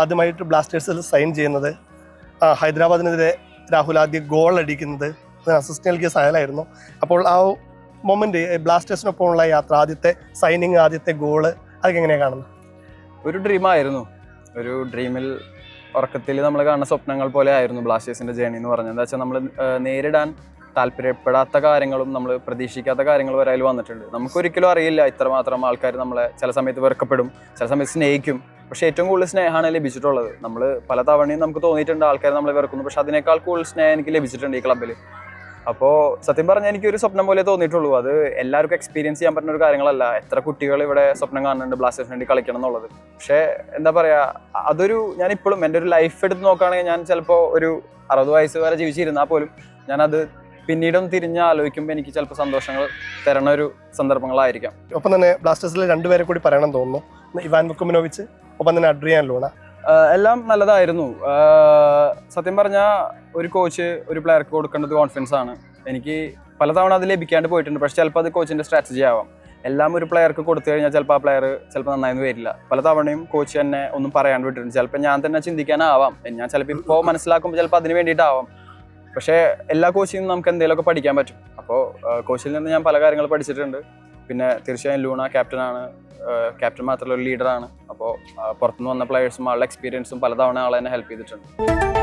ആദ്യമായിട്ട് ബ്ലാസ്റ്റേഴ്സിൽ സൈൻ ചെയ്യുന്നത് ഹൈദരാബാദിനെതിരെ രാഹുൽ ആദ്യം ഗോൾ അടിക്കുന്നത് അതിന് അസിസ്റ്റ് നൽകിയ സഹലായിരുന്നു അപ്പോൾ ആ മൊമെന്റ് ബ്ലാസ്റ്റേഴ്സിനൊപ്പമുള്ള യാത്ര ആദ്യത്തെ സൈനിങ് ആദ്യത്തെ ഗോൾ അതൊക്കെ എങ്ങനെയാണ് കാണുന്നത് ഒരു ഡ്രീമായിരുന്നു ഒരു ഡ്രീമിൽ ഉറക്കത്തിൽ നമ്മൾ കാണുന്ന സ്വപ്നങ്ങൾ പോലെ ആയിരുന്നു ബ്ലാസ്റ്റേഴ്സിന്റെ ജേണി എന്ന് പറഞ്ഞത്. എന്താ വെച്ചാൽ നമ്മൾ നേരിടാൻ താല്പര്യപ്പെടാത്ത കാര്യങ്ങളും നമ്മൾ പ്രതീക്ഷിക്കാത്ത കാര്യങ്ങൾ വരെ അതിൽ വന്നിട്ടുണ്ട്. നമുക്കൊരിക്കലും അറിയില്ല ഇത്രമാത്രം ആൾക്കാർ നമ്മളെ ചില സമയത്ത് വെറുക്കപ്പെടും ചില സമയത്ത് സ്നേഹിക്കും. പക്ഷെ ഏറ്റവും കൂടുതൽ സ്നേഹമാണ് ലഭിച്ചിട്ടുള്ളത്. നമ്മൾ പല തവണയും നമുക്ക് തോന്നിയിട്ടുണ്ട് ആൾക്കാർ നമ്മളെ വെറുക്കുന്നു. പക്ഷെ അതിനേക്കാൾ കൂടുതൽ സ്നേഹം എനിക്ക് ലഭിച്ചിട്ടുണ്ട് ഈ ക്ലബ്ബിൽ അപ്പോൾ സത്യം പറഞ്ഞാൽ എനിക്ക് ഒരു സ്വപ്നം പോലെ തോന്നിയിട്ടുള്ളൂ. അത് എല്ലാവർക്കും എക്സ്പീരിയൻസ് ചെയ്യാൻ പറ്റുന്ന ഒരു കാര്യങ്ങളല്ല. എത്ര കുട്ടികൾ ഇവിടെ സ്വപ്നം കാണുന്നുണ്ട് ബ്ലാസ്റ്റേഴ്സിന് വേണ്ടി കളിക്കണം എന്നുള്ളത്. പക്ഷേ എന്താ പറയുക അതൊരു ഞാൻ ഇപ്പോഴും എന്റെ ഒരു ലൈഫ് എടുത്ത് നോക്കുകയാണെങ്കിൽ ഞാൻ ചിലപ്പോൾ ഒരു അറുപത് വയസ്സ് വരെ ജീവിച്ചിരുന്നാൽ പോലും ഞാനത് പിന്നീടും തിരിഞ്ഞ് ആലോചിക്കുമ്പോൾ എനിക്ക് ചിലപ്പോൾ സന്തോഷങ്ങൾ തരണ ഒരു സന്ദർഭങ്ങളായിരിക്കാം. ഒപ്പം തന്നെ ബ്ലാസ്റ്റേഴ്സിൽ രണ്ടുപേരെ കൂടി പറയണം തോന്നുന്നു. ഇവാൻ വുക്കുമിനോവിച്ച് ഒപ്പം തന്നെ അഡ്രിയാൻ ലൂണ. എല്ലാം നല്ലതായിരുന്നു. സത്യം പറഞ്ഞാൽ ഒരു കോച്ച് ഒരു പ്ലെയർക്ക് കൊടുക്കേണ്ടത് കോൺഫിഡൻസ് ആണ്. എനിക്ക് പലതവണ അത് ലഭിക്കാണ്ട് പോയിട്ടുണ്ട്. പക്ഷെ ചിലപ്പോൾ അത് കോച്ചിന്റെ സ്ട്രാറ്റജി ആവാം. എല്ലാം ഒരു പ്ലെയർക്ക് കൊടുത്തു കഴിഞ്ഞാൽ ചിലപ്പോൾ ആ പ്ലെയർ ചിലപ്പോൾ നന്നായിരുന്നു വരില്ല. പല തവണയും കോച്ച് തന്നെ ഒന്നും പറയാണ്ട് വിട്ടിട്ടുണ്ട്. ചിലപ്പോൾ ഞാൻ തന്നെ ചിന്തിക്കാനാവാം. ഞാൻ ചിലപ്പോൾ ഇപ്പോൾ മനസ്സിലാക്കുമ്പോൾ ചിലപ്പോൾ അതിന് വേണ്ടിയിട്ടാവാം. പക്ഷേ എല്ലാ കോച്ചിൽ നിന്നും നമുക്ക് എന്തെങ്കിലുമൊക്കെ പഠിക്കാൻ പറ്റും. അപ്പോൾ കോച്ചിൽ നിന്ന് ഞാൻ പല കാര്യങ്ങൾ പഠിച്ചിട്ടുണ്ട്. പിന്നെ തീർച്ചയായും ലൂണ ക്യാപ്റ്റനാണ് ക്യാപ്റ്റൻ മാത്രമല്ല ഒരു ലീഡറാണ് അപ്പോൾ പുറത്തുനിന്ന് വന്ന പ്ലെയേഴ്സും ആളുടെ എക്സ്പീരിയൻസും പലതവണ ആളെന്നെ ഹെൽപ്പ് ചെയ്തിട്ടുണ്ട്.